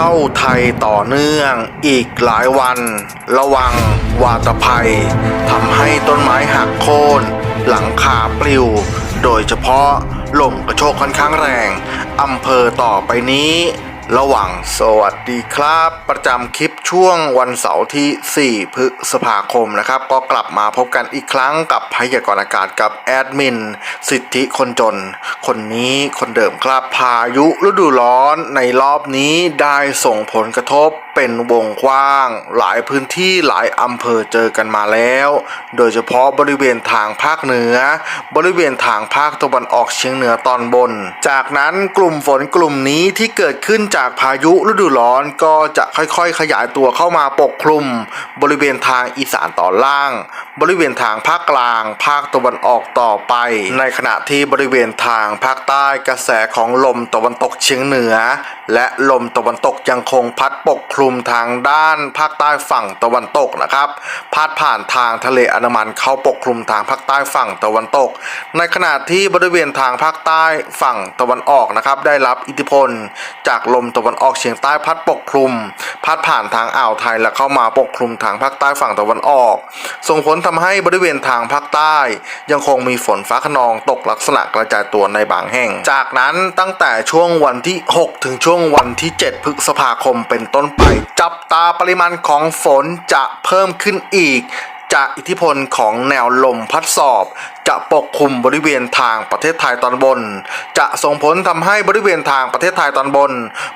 เข้าไทยต่อเนื่องอีกหลายวัน ระวังวาตภัยทำให้ต้นไม้หักโค่นหลังคาปลิว โดยเฉพาะลมกระโชกค่อนข้างแรงอำเภอต่อไปนี้ ระหว่างสวัสดีครับประจำคลิปช่วงวันเสาร์ที่ 4 พฤษภาคมนะครับ ก็กลับมาพบกันอีกครั้งกับพยากรณ์อากาศกับแอดมิน สิทธิคนจน คนนี้คนเดิมครับพายุฤดูร้อนในรอบนี้ได้ส่งผลกระทบเป็นวงกว้าง หลายพื้นที่หลายอำเภอเจอกันมาแล้ว โดยเฉพาะบริเวณทางภาคเหนือ บริเวณทางภาคตะวันออกเฉียงเหนือตอนบน จากนั้นกลุ่มฝนกลุ่มนี้ที่เกิดขึ้นจากพายุฤดูร้อนก็จะค่อยๆ ขยายตัวเข้ามาปกคลุม บริเวณทางอีสานตอนล่าง บริเวณทางภาคกลาง ภาคตะวันออกต่อไป ในขณะที่บริเวณทางภาคใต้กระแสของลมตะวันตกเฉียงเหนือ และลมตะวันตกยังคงพัดปกคลุมทางด้าน ภาคใต้ฝั่งตะวันตกนะครับพาดผ่านทางทะเลอันดามันเข้าปกคลุมทางภาคใต้ฝั่งตะวันตก ในขณะที่บริเวณทางภาคใต้ฝั่งตะวันออกนะครับได้รับอิทธิพล จากลมตะวันออกเฉียงใต้พัดปกคลุม พัดผ่านทางอ่าวไทยและเข้ามาปกคลุมทางภาคใต้ฝั่งตะวันออก ส่งผลทำให้บริเวณทางภาคใต้ ยังคงมีฝนฟ้าขนองตกลักษณะกระจายตัวในบางแห่ง จากนั้นตั้งแต่ช่วงวันที่ 6 ถึงช่วงวันที่ 7 พฤษภาคมเป็นต้นไป จับตาปริมาณของฝนจะเพิ่มขึ้นอีกจากอิทธิพลของแนวลมพัดสอบ จะปกคลุมบริเวณทางประเทศไทยตอนบน จะส่งผลทำให้บริเวณทางประเทศไทยตอนบน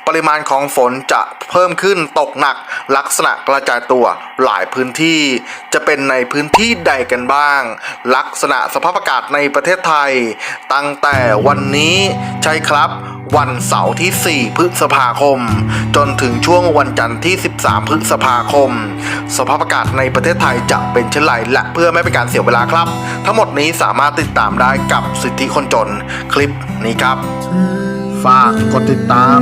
ปริมาณของฝนจะเพิ่มขึ้นตกหนัก ลักษณะกระจายตัวหลายพื้นที่ จะเป็นในพื้นที่ใดกันบ้าง ลักษณะสภาพอากาศในประเทศไทย ตั้งแต่วันนี้ใช่ครับ วันเสาร์ที่ 4 พฤษภาคม จนถึงช่วงวันจันทร์ที่ 13 พฤษภาคม สภาพอากาศในประเทศไทยจะเป็นเช่นไรและเพื่อไม่เป็นการเสียเวลาครับ ทั้งหมดนี้สามารถติดตามได้กับสิทธิคนจนคลิปนี้ครับ ฝากกดติดตาม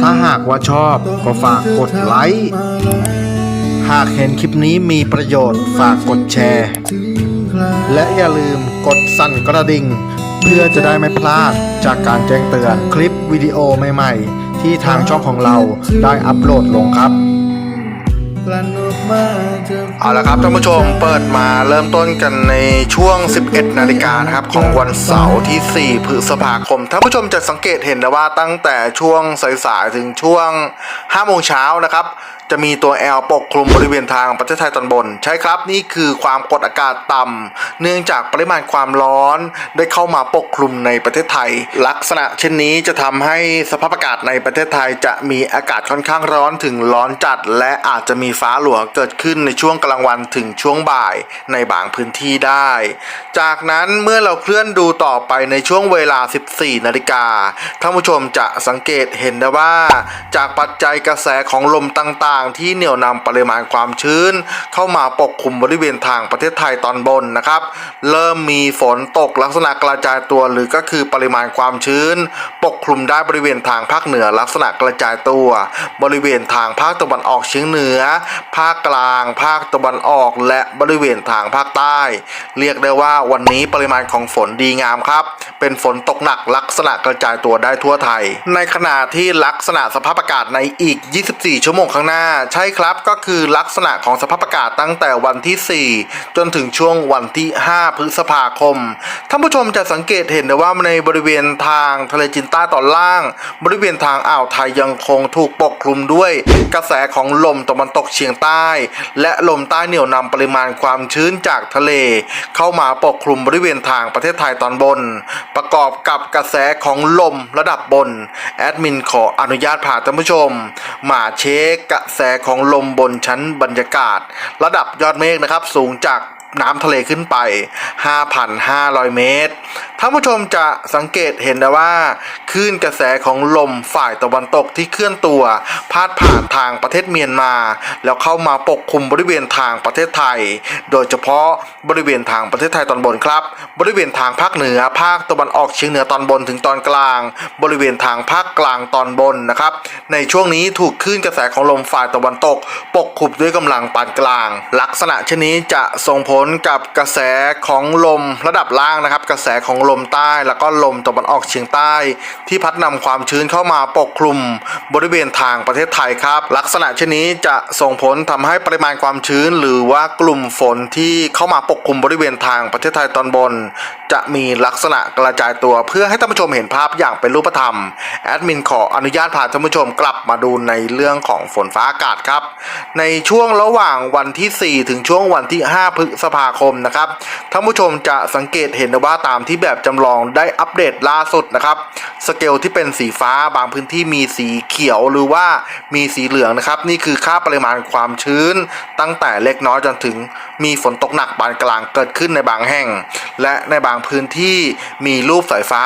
ถ้าหากว่าชอบก็ฝากกดไลค์หากเห็นคลิปนี้มีประโยชน์ฝากกดแชร์ และอย่าลืมกดสั่นกระดิ่ง พื่อจะได้ไม่พลาดจากการแจ้งเตือนคลิปวิดีโอใหม่ๆ ที่ทางช่องของเราได้อัปโหลดลงครับเอาละครับท่านผู้ชมเปิดมาเริ่มต้นกันในช่วง 11 นาฬิกานะครับของวันเสาร์ที่ 4 พฤษภาคมท่านผู้ชมจะสังเกตเห็นนะว่าตั้งแต่ช่วงสายๆถึงช่วง 5 โมงเช้านะครับ จะมีตัวแอลปกคลุมบริเวณทางประเทศไทยตอนบน ใช่ครับนี่คือความกดอากาศต่ำเนื่องจากปริมาณความร้อนได้เข้ามาปกคลุมในประเทศไทย ลักษณะเช่นนี้จะทำให้สภาพอากาศในประเทศไทย จะมีอากาศค่อนข้างร้อนถึงร้อนจัด และอาจจะมีฟ้าหลัวเกิดขึ้นในช่วงกลางวันถึงช่วงบ่ายในบางพื้นที่ได้ จากนั้นเมื่อเราเคลื่อนดูต่อไปในช่วงเวลา 14 นาฬิกาท่านผู้ชมจะสังเกตเห็นได้ว่า จากปัจจัยกระแสของลมต่างๆที่เหนี่ยวนำปริมาณความชื้น เข้ามาปกคลุมบริเวณทางประเทศไทยตอนบนนะครับ เริ่มมีฝนตกลักษณะกระจายตัวหรือก็คือปริมาณความชื้น ปกคลุมได้บริเวณทางภาคเหนือลักษณะกระจายตัว บริเวณทางภาคตะวันออกเฉียงเหนือ ภาคกลาง ภาคตะวันออกและบริเวณทางภาคใต้ เรียกได้ว่าวันนี้ปริมาณของฝนดีงามครับ เป็นฝนตกหนักลักษณะกระจายตัวได้ทั่วไทย ในขณะที่ลักษณะสภาพอากาศในอีก 24 ชั่วโมงข้างหน้าใช่ครับก็คือลักษณะของสภาพอากาศตั้งแต่วันที่ 4 จนถึงช่วงวันที่ 5 พฤษภาคม ท่านผู้ชมจะสังเกตเห็นได้ว่าในบริเวณทางทะเลจีนใต้ตอนล่าง บริเวณทางอ่าวไทยยังคงถูกปกคลุมด้วย กระแสของลมตะวันตกเฉียงใต้ และลมใต้เหนี่ยวนำปริมาณความชื้นจากทะเล เข้ามาปกคลุมบริเวณทางประเทศไทยตอนบน ประกอบกับกระแสของลมระดับบน แอดมินขออนุญาตพาท่านผู้ชม มาเช็คกระแสแสของลมบนชั้นบรรยากาศ ระดับยอดเมฆนะครับ สูงจาก น้ำทะเลขึ้นไป 5,500 เมตร ท่านผู้ชมจะสังเกตเห็นได้ว่าคลื่นกระแสของลมฝ่ายตะวันตกที่เคลื่อนตัว พาดผ่านทางประเทศเมียนมา แล้วเข้ามาปกคลุมบริเวณทางประเทศไทย โดยเฉพาะบริเวณทางประเทศไทยตอนบนครับ บริเวณทางภาคเหนือภาคตะวันออกเฉียงเหนือตอนบนถึงตอนกลาง บริเวณทางภาคกลางตอนบนนะครับ ในช่วงนี้ถูกคลื่นกระแสของลมฝ่ายตะวันตก ปกคลุมด้วยกำลังปานกลาง ลักษณะเช่นนี้จะส่งผลลกับกระแสของลมระดับล่างนะครับ กระแสของลมใต้แล้วก็ลมตะวันออกเฉียงใต้ ที่พัดนำความชื้นเข้ามาปกคลุมบริเวณทางประเทศไทยครับ ลักษณะเช่นนี้จะส่งผลทำให้ปริมาณความชื้น หรือว่ากลุ่มฝนที่เข้ามาปกคลุมบริเวณทางประเทศไทยตอนบน จะมีลักษณะกระจายตัวเพื่อให้ท่านผู้ชมเห็นภาพอย่างเป็นรูปธรรมแอดมินขออนุญาตพาท่านผู้ชมกลับมาดูในเรื่องของฝนฟ้าอากาศครับ ในช่วงระหว่างวันที่ 4 ถึงช่วงวันที่ 5 พฤษภาคมนะครับท่านผู้ชมจะสังเกตเห็นว่าตามที่แบบจำลองได้อัปเดตล่าสุดนะครับสเกลที่เป็นสีฟ้าบางพื้นที่มีสีเขียวหรือว่ามีสีเหลืองนะครับ นี่คือค่าปริมาณความชื้น ตั้งแต่เล็กน้อยจนถึงมีฝนตกหนักปานกลางเกิดขึ้นในบางแห่ง และในบางพื้นที่มีรูปสายฟ้า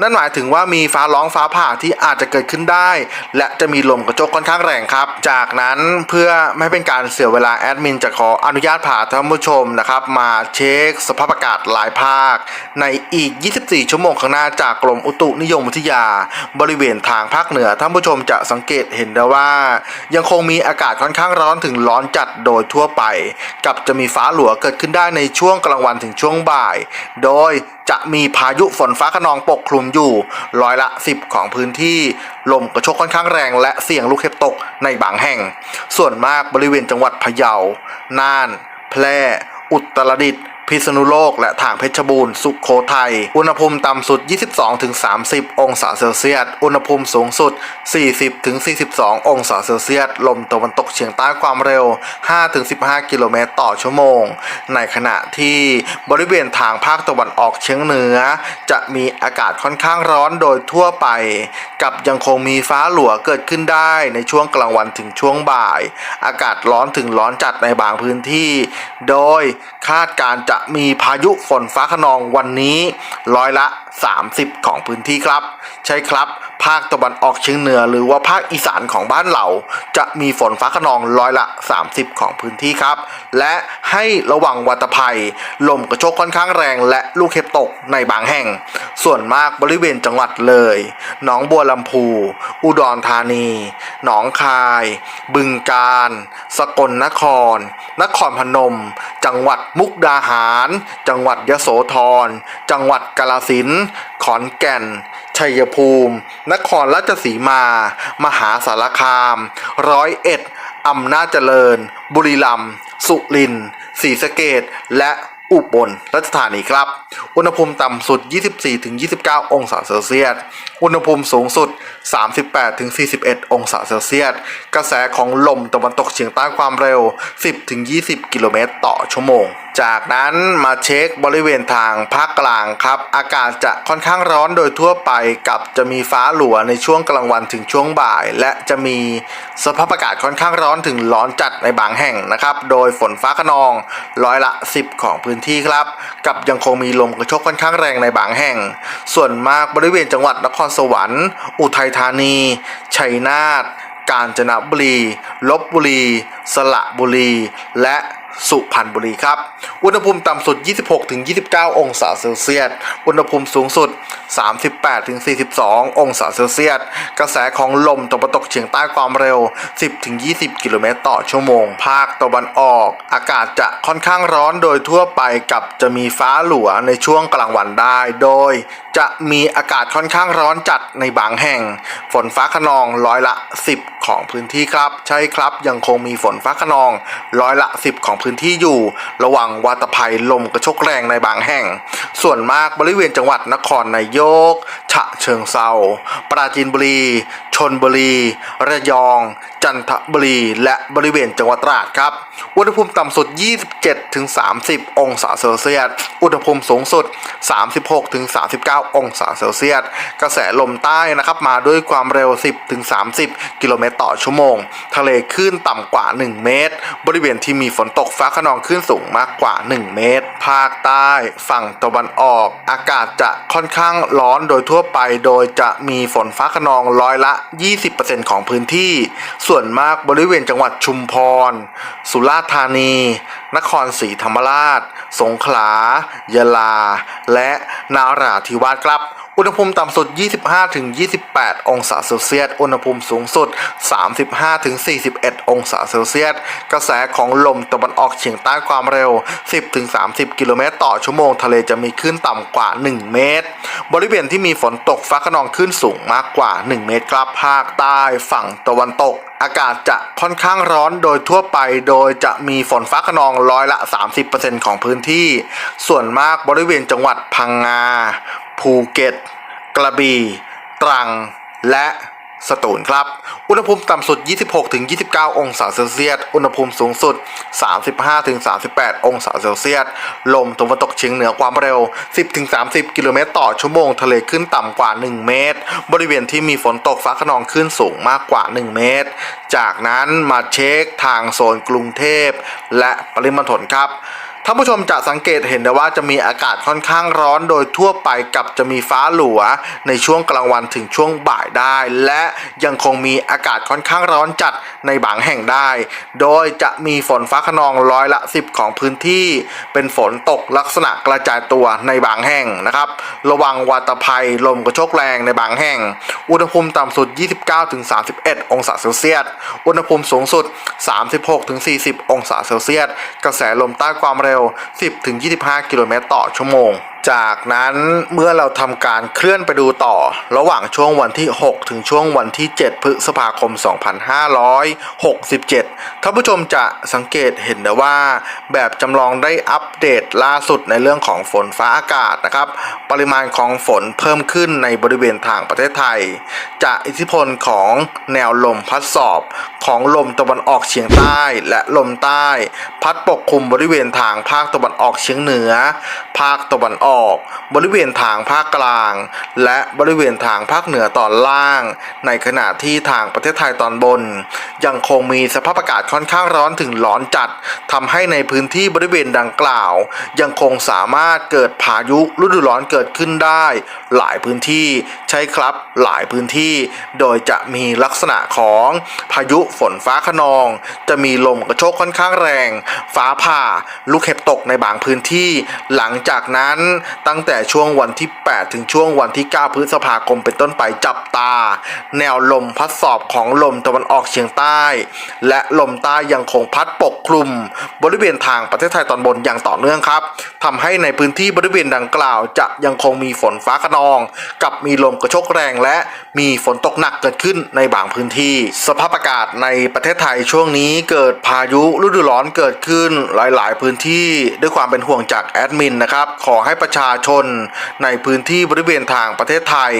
นั่นหมายถึงว่ามีฟ้าร้องฟ้าผ่าที่อาจจะเกิดขึ้นได้ และจะมีลมกระโจกค่อนข้างแรงครับ จากนั้นเพื่อไม่เป็นการเสียเวลาแอดมินจะขออนุญาตพาท่านผู้ชมนะครับ มาเช็คสภาพอากาศหลายภาค ในอีก 24 ชั่วโมงข้างหน้าจากกรมอุตุนิยมวิทยา บริเวณทางภาคเหนือท่านผู้ชมจะสังเกตเห็นได้ว่า ยังคงมีอากาศค่อนข้างร้อนถึงร้อนจัดโดยทั่วไป กับจะมีฟ้าหลัวเกิดขึ้นได้ในช่วงกลางวันถึงช่วงบ่าย โดยจะมีพายุฝนฟ้าขนองปกคลุมอยู่ร้อยละ 10 ของพื้นที่ ลมกระโชกค่อนข้างแรงและเสี่ยงลูกเห็บตกในบางแห่ง ส่วนมากบริเวณจังหวัดพะเยา น่าน แพร่ উত্তালানিত। พิษณุโลก และทางเพชรบูรณ์ สุขโขทัย อุณหภูมิต่ำสุด 22-30 องศาเซลเซียส อุณหภูมิสูงสุด 40-42 องศาเซลเซียส ลมตะวันตกเฉียงใต้ความเร็ว 5-15 กิโลเมตรต่อชั่วโมง ในขณะที่บริเวณทางภาคตะวันออกเฉียงเหนือ จะมีอากาศค่อนข้างร้อนโดยทั่วไป กับยังคงมีฟ้าหลัวเกิดขึ้นได้ในช่วงกลางวันถึงช่วงบ่าย อากาศร้อนถึงร้อนจัดในบางพื้นที่ โดยคาดการจะมีพายุฝนฟ้าขนองวันนี้ร้อยละ 30 ของพื้นที่ครับ ใช่ครับ ภาคตะวันออกเฉียงเหนือ หรือว่าภาคอีสานของบ้านเรา จะมีฝนฟ้าขนองร้อยละ 30 ของพื้นที่ครับ และให้ระวังวัตภัย ลมกระโชกค่อนข้างแรง และลูกเห็บตกในบางแห่ง ส่วนมากบริเวณจังหวัดเลยหนองบัวลำพู อุดรธานี หนองคาย บึงกาฬสกลนคร นครพนม จังหวัดมุกดาหาร จังหวัดยโสธร จังหวัดกาฬสินธุ์ ขอนแก่น ชัยภูมิ นครราชสีมา มหาสารคาม ร้อยเอ็ดอำนาจเจริญ บุรีรัมย์สุรินทร์ศรีสะเกดและอุบลราชธานีครับ อุณหภูมิต่ำสุด 24-29 องศาเซลเซียส อุณหภูมิสูงสุด 38-41 องศาเซลเซียส กระแสของลมตะวันตกเฉียงใต้ความเร็ว 10-20 กิโลเมตรต่อชั่วโมงจากนั้นมาเช็คบริเวณทางภาคกลางครับ อากาศจะค่อนข้างร้อนโดยทั่วไปกับจะมีฟ้าหลัวในช่วงกลางวันถึงช่วงบ่าย และจะมีสภาพอากาศค่อนข้างร้อนถึงร้อนจัดในบางแห่งนะครับ โดยฝนฟ้าขนองร้อยละ 10 ของพื้นที่ครับ กับยังคงมีลมกระโชกค่อนข้างแรงในบางแห่ง ส่วนมากบริเวณจังหวัดนครสวรรค์ อุทัยธานี ชัยนาทกาญจนบุรี ลบบุรี สระบุรี และ สุพรรณบุรีครับ อุณหภูมิต่ำสุด 26-29 องศาเซลเซียส อุณหภูมิสูงสุด 38-42 องศาเซลเซียส กระแสของลมตะวันตกเฉียงใต้ความเร็ว 10-20 กิโลเมตรต่อชั่วโมง ภาคตะวันออก อากาศจะค่อนข้างร้อนโดยทั่วไปกับจะมีฟ้าหลัวในช่วงกลางวันได้ โดยจะมีอากาศค่อนข้างร้อนจัดในบางแห่ง ฝนฟ้าขนองร้อยละ 10 ของพื้นที่ครับ ใช่ครับ ยังคงมีฝนฟ้าขนองร้อยละ 10 ของพื้นที่อยู่ ระวังวาตภัยลมกระโชกแรงในบางแห่ง ส่วนมากบริเวณจังหวัดนครนายก ฉะเชิงเซาปราจีนบุรี ชนบุรี ระยอง จันทบุรี และบริเวณจังหวัดตราดครับ อุณหภูมิต่ำสุด 27-30 องศาเซลเซียส อุณหภูมิสูงสุด 36-39 องศาเซลเซียส กระแสลมใต้นะครับมาด้วยความเร็ว 10-30 กิโลเมตรต่อชั่วโมง ทะเลคลื่นต่ำกว่า 1 เมตร บริเวณที่มีฝนตกฟ้าขนองคลื่นสูงมากกว่า 1 เมตร ภาคใต้ ฝั่งตะวันออก อากาศจะค่อนข้างร้อนโดยทั่ววไปโดยจะมีฝนฟ้าขนองร้อยละ 20%ของพื้นที่ ส่วนมากบริเวณจังหวัดชุมพร สุราษฎร์ธานี นครศรีธรรมราช สงขลา ยะลา และนาราธิวาสครับ อุณหภูมิต่ำสุด 25-28 องศาเซลเซียส อุณหภูมิสูงสุด 35-41 องศาเซลเซียส กระแสของลมตะวันออกเฉียงใต้ความเร็ว 10-30 กิโลเมตรต่อชั่วโมง ทะเลจะมีคลื่นต่ำกว่า 1 เมตร บริเวณที่มีฝนตกฟ้าขนองคลื่นสูงมากกว่า 1 เมตรครับ ภาคใต้ฝั่งตะวันตก อากาศจะค่อนข้างร้อนโดยทั่วไป โดยจะมีฝนฟ้าขนองร้อยละ 30%ของพื้นที่ ส่วนมากบริเวณจังหวัดพังงา ภูเก็ต กระบี่ ตรัง และสตูลครับ อุณหภูมิต่ำสุด 26-29 องศาเซลเซียส อุณหภูมิสูงสุด 35-38 องศาเซลเซียส ลมตะวันตกเฉียงเหนือความเร็ว 10-30 กิโลเมตรต่อชั่วโมง ทะเลขึ้นต่ำกว่า 1 เมตร บริเวณที่มีฝนตกฟ้าขนองขึ้นสูงมากกว่า 1 เมตร จากนั้นมาเช็คทางโซนกรุงเทพ และปริมณฑลครับ ท่านผู้ชมจะสังเกตเห็นได้ว่าจะมีอากาศค่อนข้างร้อนโดยทั่วไปกับจะมีฟ้าหลัว ในช่วงกลางวันถึงช่วงบ่ายได้ และยังคงมีอากาศค่อนข้างร้อนจัดในบางแห่งได้ โดยจะมีฝนฟ้าขนองร้อยละ 10 ของพื้นที่ เป็นฝนตกลักษณะกระจายตัวในบางแห่งนะครับ ระวังวาตภัยลมกระโชกแรงในบางแห่ง อุณหภูมิต่ำสุด 29-31 องศาเซลเซียส อุณหภูมิสูงสุด 36-40 องศาเซลเซียส กระแสลมใต้ความเร็ว10-25 กิโลเมตรต่อชั่วโมง จากนั้นเมื่อเราทำการเคลื่อนไปดูต่อ ระหว่างช่วงวันที่ 6 ถึงช่วงวันที่ 7 พฤษภาคม 2567 ท่านผู้ชมจะสังเกตเห็นได้ว่า แบบจำลองได้อัปเดตล่าสุดในเรื่องของฝนฟ้าอากาศนะครับ ปริมาณของฝนเพิ่มขึ้นในบริเวณทางประเทศไทย จากอิทธิพลของแนวลมพัดสอบของลมตะวันออกเฉียงใต้และลมใต้ พัดปกคลุมบริเวณทางภาคตะวันออกเฉียงเหนือ ภาคตะวันออกบริเวณทางภาคกลาง และบริเวณทางภาคเหนือตอนล่าง ในขณะที่ทางประเทศไทยตอนบน ยังคงมีสภาพอากาศค่อนข้างร้อนถึงร้อนจัดทำให้ในพื้นที่บริเวณดังกล่าว ยังคงสามารถเกิดพายุฤดูร้อนเกิดขึ้นได้ หลายพื้นที่ใช่ครับหลายพื้นที่ โดยจะมีลักษณะของพายุฝนฟ้าขนอง จะมีลมกระโชกค่อนข้างแรง ฟ้าผ่าลูกเห็บตกในบางพื้นที่ หลังจากนั้นตั้งแต่ช่วงวันที่ 8 ถึงช่วงวันที่ 9 พฤษภาคมเป็นต้นไปจับตา แนวลมพัดสอบของลมตะวันออกเฉียงใต้ และลมใต้ยังคงพัดปกคลุม บริเวณทางประเทศไทยตอนบนอย่างต่อเนื่องครับทำให้ในพื้นที่บริเวณดังกล่าว จะยังคงมีฝนฟ้าขนอง กับมีลมกระโชกแรงและมีฝนตกหนักเกิดขึ้นในบางพื้นที่ สภาพอากาศในประเทศไทยช่วงนี้เกิดพายุฤดูร้อนเกิดขึ้นหลาย ๆ พื้นที่ด้วยความเป็นห่วงจากแอดมินนะครับขอให้ประชาชน ในพื้นที่บริเวณทางประเทศไทย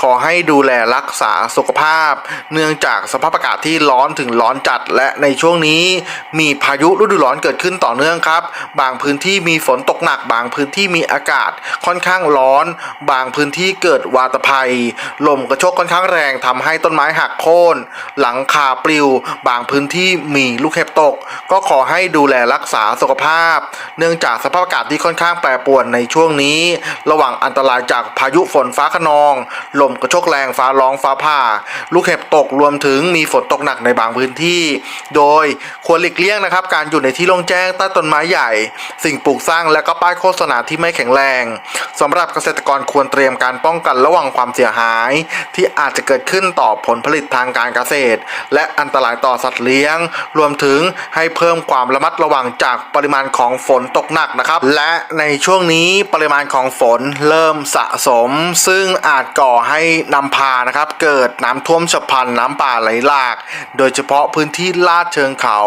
ขอให้ดูแลรักษาสุขภาพ เนื่องจากสภาพอากาศที่ร้อนถึงร้อนจัด และในช่วงนี้ มีพายุฤดูร้อนเกิดขึ้นต่อเนื่องครับ บางพื้นที่มีฝนตกหนัก บางพื้นที่มีอากาศค่อนข้างร้อน บางพื้นที่เกิดวาตภัย ลมกระโชกค่อนข้างแรงทำให้ต้นไม้หักโค่น หลังคาปลิว บางพื้นที่มีลูกเห็บตก ก็ขอให้ดูแลรักษาสุขภาพ เนื่องจากสภาพอากาศที่ค่อนข้างแปรปรวนในช่วงนี้ระหว่างอันตรายจากพายุฝนฟ้าขนอง ลมกระโชกแรงฟ้าร้องฟ้าผ่า ลูกเห็บตกรวมถึงมีฝนตกหนักในบางพื้นที่ โดยควรหลีกเลี่ยงนะครับ การอยู่ในที่โล่งแจ้งใต้ต้นไม้ใหญ่ สิ่งปลูกสร้างและก็ป้ายโฆษณาที่ไม่แข็งแรงสำหรับเกษตรกรควรเตรียมการป้องกันระวังความเสียหาย ที่อาจจะเกิดขึ้นต่อผลผลิตทางการเกษตร และอันตรายต่อสัตว์เลี้ยง รวมถึงให้เพิ่มความระมัดระวังจากปริมาณของฝนตกหนักนะครับ และในช่วงนี้ปริริมาณของฝนเริ่มสะสม ซึ่งอาจก่อให้นำพานะครับ เกิดน้ำท่วมฉับพลันน้ำป่าไหลหลาก โดยเฉพาะพื้นที่ลาดเชิงเขา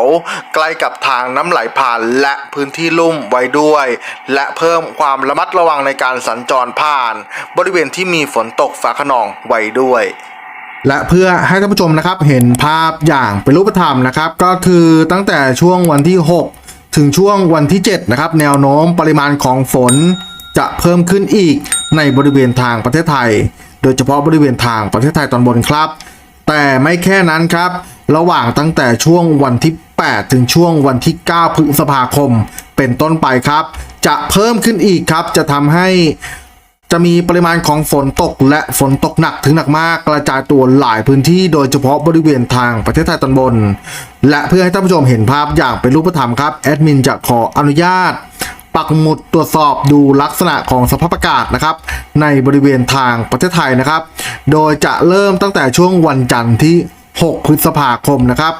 ใกล้กับทางน้ำไหลผ่านและพื้นที่ลุ่มไว้ด้วย และเพิ่มความระมัดระวังในการสัญจรผ่าน บริเวณที่มีฝนตกฟ้าขนองไว้ด้วยและเพื่อให้ท่านผู้ชมนะครับเห็นภาพอย่างเป็นรูปธรรมนะครับ ก็คือตั้งแต่ช่วงวันที่ 6 ถึงช่วงวันที่ 7 นะครับ แนวโน้มปริมาณของฝน จะเพิ่มขึ้นอีกในบริเวณทางประเทศไทย โดยเฉพาะบริเวณทางประเทศไทยตอนบนครับ แต่ไม่แค่นั้นครับ ระหว่างตั้งแต่ช่วงวันที่ 8 ถึงช่วงวันที่ 9 พฤษภาคม เป็นต้นไปครับ จะเพิ่มขึ้นอีกครับ จะทำให้จะมีปริมาณของฝนตกและฝนตกหนักถึงหนักมากกระจายตัวหลายพื้นที่โดยเฉพาะบริเวณทางประเทศไทยตอนบน และเพื่อให้ท่านผู้ชมเห็นภาพอย่างเป็นรูปธรรมครับ แอดมินจะขออนุญาต ปักหมุดตรวจสอบดูลักษณะของสภาพอากาศนะครับ ในบริเวณทางประเทศไทยนะครับ โดยจะเริ่มตั้งแต่ช่วงวันจันทร์ที่ 6 พฤษภาคมนะครับ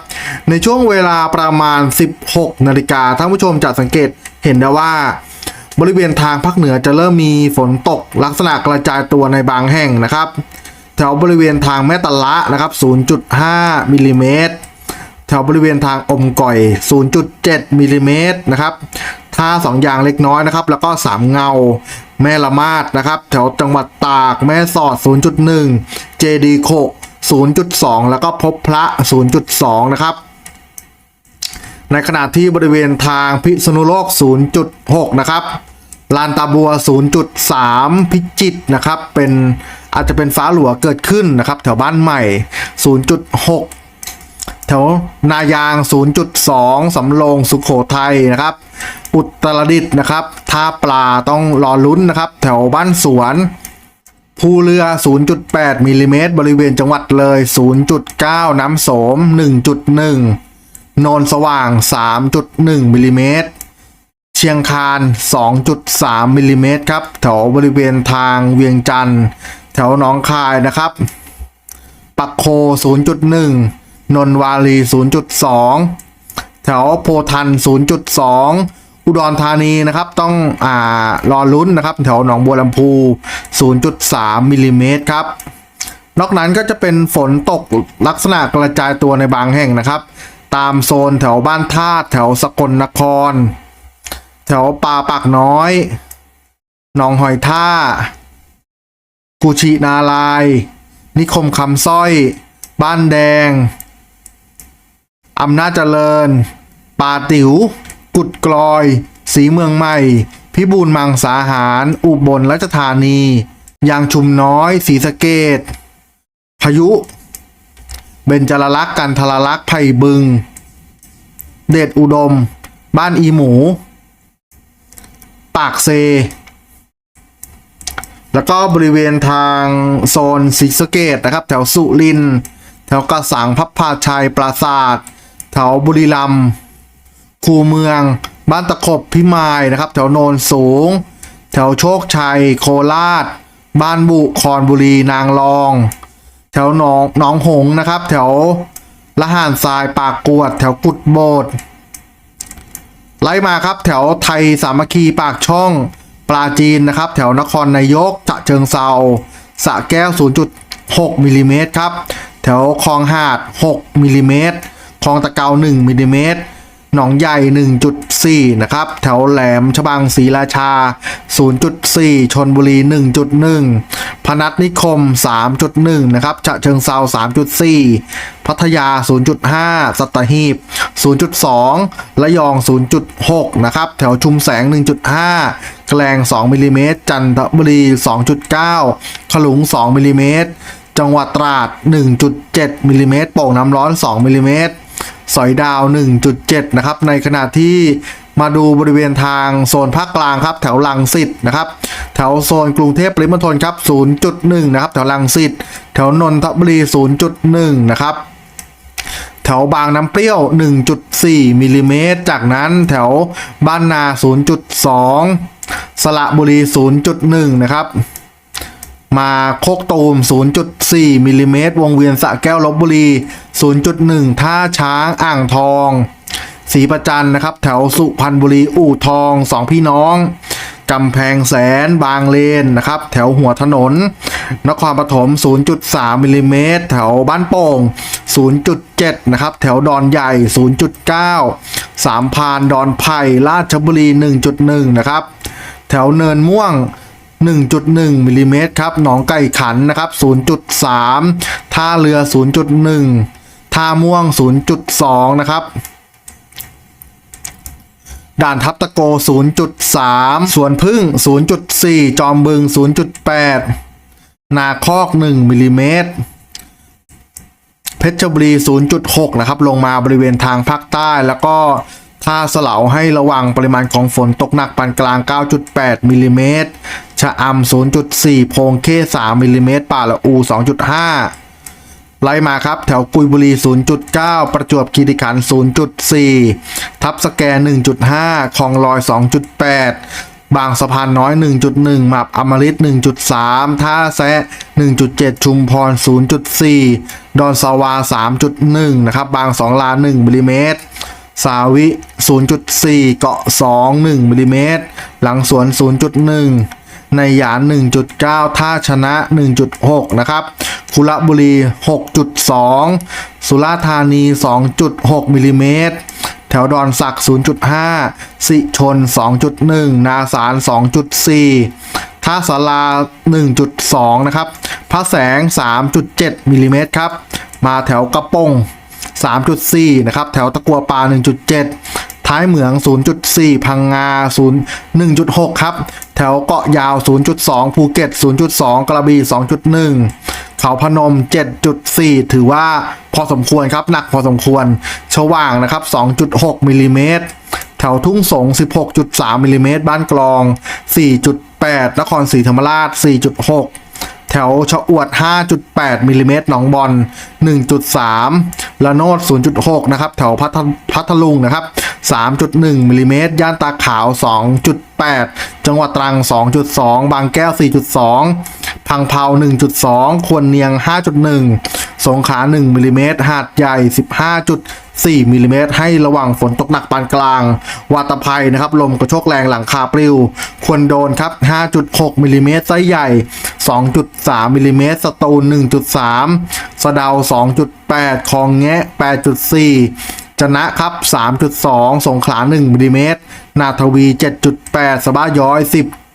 ในช่วงเวลาประมาณ 16 นาฬิกาท่านผู้ชมจะสังเกตเห็นได้ว่าบริเวณทางภาคเหนือจะเริ่มมีฝนตกลักษณะกระจายตัวในบางแห่งนะครับ แถวบริเวณทางแม่ตะละนะครับ 0.5มิลลิเมตรแถวบริเวณทางอมก่อย 0.7มิลลิเมตรนะครับ ท่าสองอย่างเล็กน้อยนะครับ แล้วก็สามเงา แม่ละมาดนะครับ แถวจังหวัดตาก แม่สอด 0.1 เจดีโค0.2 แล้วก็พบพระ 0.2 นะครับ ในขณะที่บริเวณทางพิษณุโลก 0.6 นะครับลานตาบัว 0.3 พิจิตนะครับ เป็นอาจจะเป็นฟ้าหลัวเกิดขึ้นนะครับ แถวบ้านใหม่ 0.6 แถวนายาง 0.2 สำโรงสุขโขทัยนะครับ อุตรดิตถ์นะครับท่าปลาต้องรอลุ้นนะครับ แถวบ้านสวนภูเรือ 0.8มิลลิเมตรบริเวณจังหวัดเลย 0.9 น้ำโสม 1.1 โนนสว่าง 3.1มิลลิเมตร เชียงคาน 2.3มิลลิเมตรครับ แถวบริเวณทางเวียงจันทร์ แถวหนองคายนะครับ ปักโค 0.1 นนวาลี0.2 แถวโพทัน 0.2 อุดรธานีนะครับต้องอ่ารอลุ้นนะครับแถวหนองบัวลำพู 0.3มิลลิเมตรครับนอกนั้นก็จะเป็นฝนตกลักษณะกระจายตัวในบางแห่งนะครับ ตามโซนแถวบ้านธาตุแถวสกลนคร แถวป่าปากน้อยหนองหอยท่ากุชินาลาย นิคมคำสร้อย บ้านแดงอำนาจเจริญ ป่าติ๋ว กุดกลอย สีเมืองใหม่ พิบูลมังสาหาร อุบลราชธานี ยางชุมน้อย สีสะเกต พายุ เบญจรลักษณ์กันทรลักษ์ไผ่บึง เดชอุดม บ้านอีหมู ปากเซ แล้วก็บริเวณทางโซนศรีสะเกตนะครับ แถวสุริน แถวกระสังพับพาชัยปราศาสตร์แถวบุรีรัมย์ คูเมือง บ้านตะขบพิมายนะครับ แถวโนนสูง แถวโชคชัย โคราช บ้านบุคอนบุรีนางรอง แถวหนองหนองหงนะครับ แถวละหานทรายปากกวด แถวกุดโบดไล่มาครับแถวไทยสามัคคีปากช่องปลาจีนนะครับ แถวนครนายกจะเชิงเซาสะแก้ว 0.6มิลลิเมตรครับ แถวคลองหาด 6มิลลิเมตรคลองตะเกา1มิลลิเมตร หนองใหญ่ 1.4 นะครับ แถวแหลมฉบังศรีราชา 0.4 ชนบุรี 1.1 พนัสนิคม 3.1 นะครับ ฉะเชิงเซา3.4 พัทยา 0.5 สัตหีบ 0.2 ระยอง 0.6 นะครับ แถวชุมแสง 1.5 แกลง 2มิลลิเมตร จันทบุรี 2.9 ขลุง 2มิลลิเมตร จังหวัดตราด 1.7มิลลิเมตร โป่งน้ำร้อน 2มิลลิเมตร สอยดาว 1.7 นะครับ ในขณะที่มาดูบริเวณทางโซนภาคกลางครับ แถวลังสิตนะครับ แถวโซนกรุงเทพปริมณฑลครับ 0.1 นะครับ แถวลังสิตแถวนนทบุรี 0.1 นะครับ แถวบางน้ำเปรี้ยว 1.4มิลลิเมตรจากนั้นแถวบ้านนา 0.2 สระบุรี 0.1 นะครับ มาโคกตูม 0.4มิลลิเมตรวงเวียนสะแก้วลบบุรี 0.1 ท่าช้างอ่างทองศรีประจันนะครับ แถวสุพรรณบุรีอู่ทองสองพี่น้องกำแพงแสนบางเลนนะครับ แถวหัวถนน นครปฐม 0.3มิลลิเมตรแถวบ้านโป่ง 0.7 นะครับ แถวดอนใหญ่ 0.9 สามพานดอนไผ่ราชบุรี 1.1 นะครับ แถวเนินม่วง 1.1มิลลิเมตรครับหนองไก่ขันนะครับ 0.3 ท่าเรือ 0.1 ท่าม่วง 0.2 นะครับ ด่านทับตะโก 0.3 สวนพึ่ง 0.4 จอมบึง 0.8 นาคอก 1มิลลิเมตรเพชรบุรี 0.6 นะครับ ลงมาบริเวณทางภาคใต้แล้วก็ ท่าสลาให้ระวังปริมาณของฝนตกหนักปานกลาง 9.8มิลลิเมตรชะอำ0.4 โพงเค3มิลลิเมตรป่าละอู 2.5 ไล่มาครับ แถวกุยบุรี 0.9 ประจวบคีรีขันธ์0.4 ทับสแก 1.5 คลองลอย 2.8 บางสะพานน้อย 1.1 หมับอมฤต1.3 ท่าแซะ 1.7 ชุมพร 0.4 ดอนสาวา 3.1 นะครับ บางสองลา 1มิลลิเมตร สาวิ 0.4 เกาะ 2 1มิลลิเมตร หลังสวน 0.1 ในหยาน 1.9 ท่าชนะ 1.6 นะครับ คุระบุรี 6.2 สุราธานี 2.6มิลลิเมตร แถวดอนสัก0.5 สิชน 2.1 นาสาร 2.4 ท่าสารา 1.2 นะครับ พระแสง 3.7มิลลิเมตรครับ มาแถวกระปง 3.4 นะครับ แถวตะกัวปลา1.7 ท้ายเหมือง 0.4 พังงา 0 1.6 ครับ แถวเกาะยาว 0.2 ภูเก็ต 0.2 กระบี่ 2.1 เขาพนม 7.4 ถือว่าพอสมควรครับ หนักพอสมควรชว่างนะครับ 2.6 มิลลิเมตรแถวทุ่งสง 16.3มิลลิเมตรบ้านกลอง 4.8 นครศรีธรรมราช 4.6 แถวชะอวด 5.8มิลลิเมตรหนองบอล1.3ละโนด 0.6 นะครับ แถวพัทพัทลุงนะครับ 3.1มิลลิเมตรย่านตาขาว 2.8 จังหวัดตรัง 2.2 บางแก้ว 4.2 พังเผา1.2 ควรเนียง 5.1 สงขลา1มิลลิเมตรหาดใหญ่ 15. 4มิลลิเมตรให้ระวังฝนตกหนักปานกลาง วาตภัยนะครับ ลมกระโชกแรงหลังคาปลิว ควรโดนครับ 5.6มิลลิเมตรไซส์ใหญ่ 2.3มิลลิเมตรสตูล1.3 สะเดา 2.8คลองแงะ 8.4 จนะครับ 3.2 สงขลา1มิลลิเมตรนาทวี 7.8 สบ้าย้อย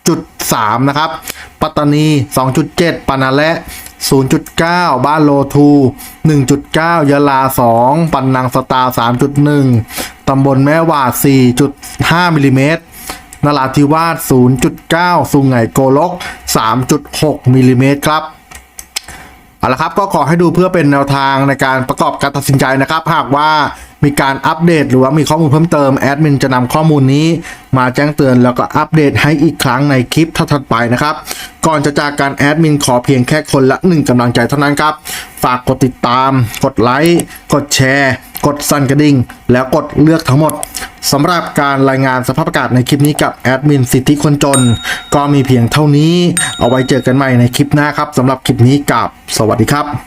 10.3 นะครับ ปัตตานี 2.7 ปานาและ 0.9 บ้านโลทู 1.9 ยะลา 2 ปันนังสตา 3.1 ตำบลแม่วาด 4.5 มิลิเมตรนราธิวาส 0.9 สุงไหงโกลก 3.6 มิลิเมตรครับ เอาละครับก็ขอให้ดูเพื่อเป็นแนวทางในการประกอบการตัดสินใจนะครับ หากว่ามีการอัปเดตหรือว่ามีข้อมูลเพิ่มเติมแอดมินจะนำข้อมูลนี้มาแจ้งเตือนแล้วก็อัปเดตให้อีกครั้งในคลิปถัดไปนะครับ ก่อนจะจากการแอดมินขอเพียงแค่คนละหนึ่งกำลังใจเท่านั้นครับ ฝากกดติดตาม กดไลค์ กดแชร์ กดสั่นกระดิ่ง แล้วกดเลือกทั้งหมดสำหรับการรายงานสภาพอากาศในคลิปนี้กับแอดมินสิทธิคนจน ก็มีเพียงเท่านี้ เอาไว้เจอกันใหม่ในคลิปหน้าครับสำหรับคลิปนี้กับสวัสดีครับ